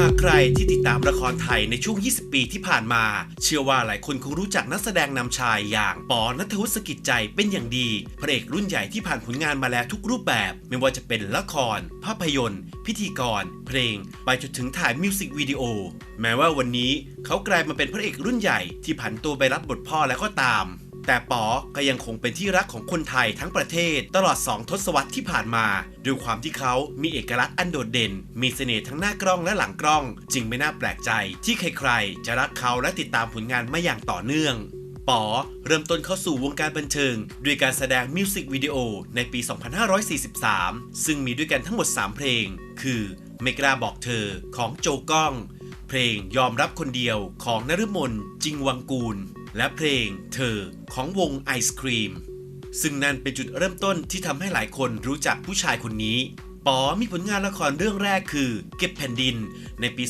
หากใครที่ติดตามละครไทยในช่วง 20 ปีที่ผ่านมา เชื่อว่าหลายคนคงรู้จักนักแสดงนำชายอย่างปอนัทวุฒิสกิจใจเป็นอย่างดี พระเอกรุ่นใหญ่ที่ผ่านผลงานมาแล้วทุกรูปแบบ ไม่ว่าจะเป็นละคร ภาพยนตร์ พิธีกร เพลง ไปจนถึงถ่ายมิวสิกวิดีโอ แม้ว่าวันนี้เขากลายมาเป็นพระเอกรุ่นใหญ่ที่ผันตัวไปรับบทพ่อแล้วก็ตาม แต่ป๋อก็ยังคงเป็นที่รักของคนไทยทั้งประเทศตลอด 2 ทศวรรษที่ผ่านมาด้วยความที่เขามีเอกลักษณ์อันโดดเด่น มีเสน่ห์ทั้งหน้ากล้องและหลังกล้อง จึงไม่น่าแปลกใจ ที่ใครๆ จะรักเขาและติดตามผลงานมาอย่างต่อเนื่องป๋อเริ่มต้นเข้าสู่วงการบันเทิง ด้วยการแสดงมิวสิกวิดีโอในปี 2543 ซึ่งมีด้วยกันทั้งหมด 3 เพลง คือไม่กล้าบอกเธอของโจก้อง เพลงยอมรับคนเดียวของนฤมลจิงวังกูล และเพลงเธอของวงไอศครีม ซึ่งนั่นเป็นจุดเริ่มต้นที่ทำให้หลายคนรู้จักผู้ชายคนนี้ ปอมีผลงานละครเรื่องแรกคือ เก็บแผ่นดินในปี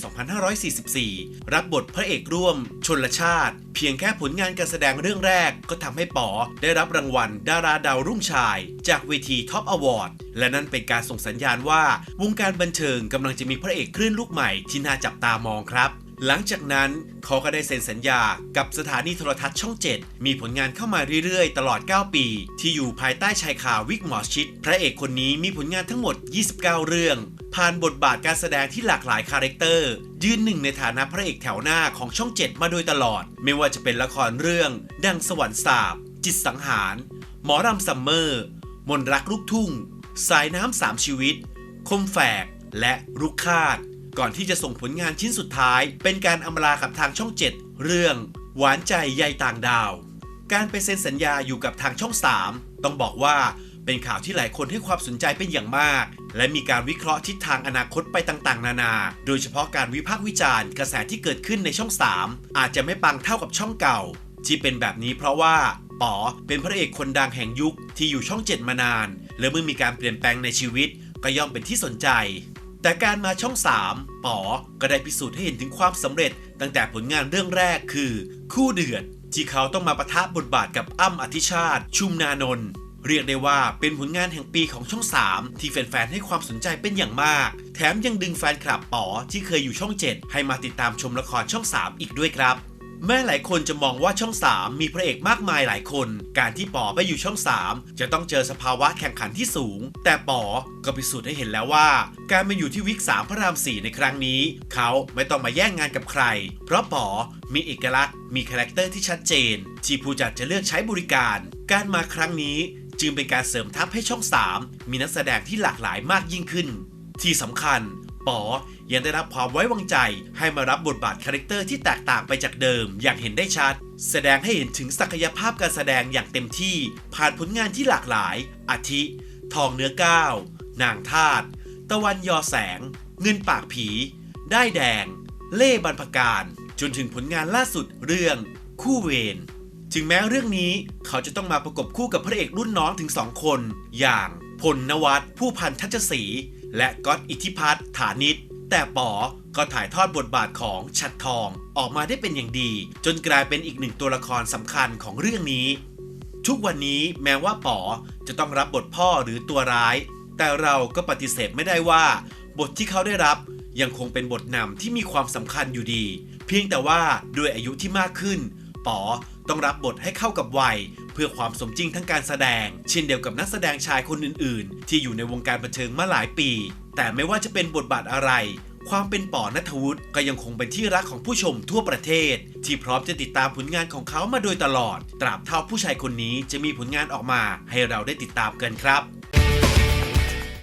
2544 รับบทพระเอกร่วม ชนลชาติ เพียงแค่ผลงานการแสดงเรื่องแรก ก็ทำให้ปอได้รับรางวัล ดาราดาวรุ่งชาย จากเวทีท็อปอวอร์ดและนั่นเป็นการส่งสัญญาณว่า วงการบันเทิงกำลังจะมีพระเอกคลื่นลูกใหม่ที่น่าจับตามองครับ หลังจากนั้นเขาก็ได้เซ็นสัญญากับสถานีโทรทัศน์ช่อง 7 มีผลงานเข้ามาเรื่อยๆ ตลอด 9 ปี ที่อยู่ภายใต้ชายคาวิกหมอชิด พระเอกคนนี้มีผลงานทั้งหมด 29 เรื่อง ผ่านบทบาทการแสดงที่หลากหลายคาแรคเตอร์ ยืนหนึ่งในฐานะพระเอกแถวหน้าของช่อง 7 มาโดยตลอด ไม่ว่าจะเป็นละครเรื่อง ดังสวรรค์สาบ จิตสังหาร หมอรำซัมเมอร์ มนรักลูกทุ่ง สายน้ำสามชีวิต คมแฝก และรุกคาด ก่อนที่จะส่งผลงานชิ้นสุดท้าย เป็นการอำลากับทางช่อง 7 เรื่อง หวานใจใยต่างดาว การไปเซ็นสัญญาอยู่กับทางช่อง 3 ต้องบอกว่าเป็นข่าวที่หลายคนให้ความสนใจเป็นอย่างมาก และมีการวิเคราะห์ทิศทางอนาคตไปต่างๆ นานา โดยเฉพาะการวิพากษ์วิจารณ์กระแสที่เกิดขึ้นในช่อง 3 อาจจะไม่ปังเท่ากับช่องเก่า ที่เป็นแบบนี้เพราะว่าป๋อเป็นพระเอกคนดังแห่งยุคที่อยู่ช่อง 7 มานาน และเมื่อมีการเปลี่ยนแปลงในชีวิตก็ย่อมเป็นที่สนใจ แต่การมาช่อง 3ป๋อก็ได้พิสูจน์ให้เห็นถึงความสำเร็จ ตั้งแต่ผลงานเรื่องแรกคือ คู่เดือด ที่เขาต้องมาปะทะบทบาทกับอ้ำอธิชาติ ชุมนานนท์เรียกได้ว่าเป็นผลงานแห่งปีของช่อง 3 ที่แฟนๆให้ความสนใจเป็นอย่างมาก แถมยังดึงแฟนคลับป๋อที่เคยอยู่ช่อง 7 ให้มาติดตามชมละครช่อง 3 อีกด้วยครับ แม้หลายคนจะมองว่าช่อง 3 มีพระเอกมากมายหลายคน การที่ป๋อไปอยู่ช่อง 3 จะต้องเจอสภาวะแข่งขันที่สูง แต่ป๋อก็พิสูจน์ให้เห็นแล้วว่า การมาอยู่ที่วิก3พระราม4ในครั้งนี้ เขาไม่ต้องมาแย่งงานกับใคร เพราะป๋อมีเอกลักษณ์ มีคาแรคเตอร์ที่ชัดเจน ที่ผู้จัดจะเลือกใช้บริการ การมาครั้งนี้จึงเป็นการเสริมทัพให้ช่อง 3 มีนักแสดงที่หลากหลายมากยิ่งขึ้น ที่สำคัญ ป๋อยังได้รับความไว้วางใจ ให้มารับบทบาทคาแรคเตอร์ที่แตกต่างไปจากเดิม อย่างเห็นได้ชัด แสดงให้เห็นถึงศักยภาพการแสดงอย่างเต็มที่ ผ่านผลงานที่หลากหลาย อาทิ ทองเนื้อก้าว นางทาตตะวันยอแสง เงินปากผี ได้แดง เล่บรรพการ จนถึงผลงานล่าสุดเรื่อง คู่เวรถึงแม้เรื่องนี้เขาจะต้องมาประกบคู่กับพระเอกรุ่นน้องถึง2คน อย่างพลนวัตผู้พันทัชศรี และก๊อตอิทธิพัฒน์ฐานิตแต่ป๋อก็ถ่ายทอดบทบาทของชัดทองออกมาได้เป็นอย่างดี จนกลายเป็นอีกหนึ่งตัวละครสำคัญของเรื่องนี้ ทุกวันนี้แม้ว่าป๋อจะต้องรับบทพ่อหรือตัวร้าย แต่เราก็ปฏิเสธไม่ได้ว่า บทที่เขาได้รับยังคงเป็นบทนำที่มีความสำคัญอยู่ดี เพียงแต่ว่าด้วยอายุที่มากขึ้นป๋อต้องรับบทให้เข้ากับวัย เพื่อความสมจริงทั้งการแสดง เช่นเดียวกับนักแสดงชายคนอื่นๆ ที่อยู่ในวงการบันเทิงมาหลายปี แต่ไม่ว่าจะเป็นบทบาทอะไร ความเป็นป๋อนัทวุฒิก็ยังคงเป็นที่รักของผู้ชมทั่วประเทศ ที่พร้อมจะติดตามผลงานของเขามาโดยตลอด ตราบเท่าผู้ชายคนนี้จะมีผลงานออกมาให้เราได้ติดตามกันครับ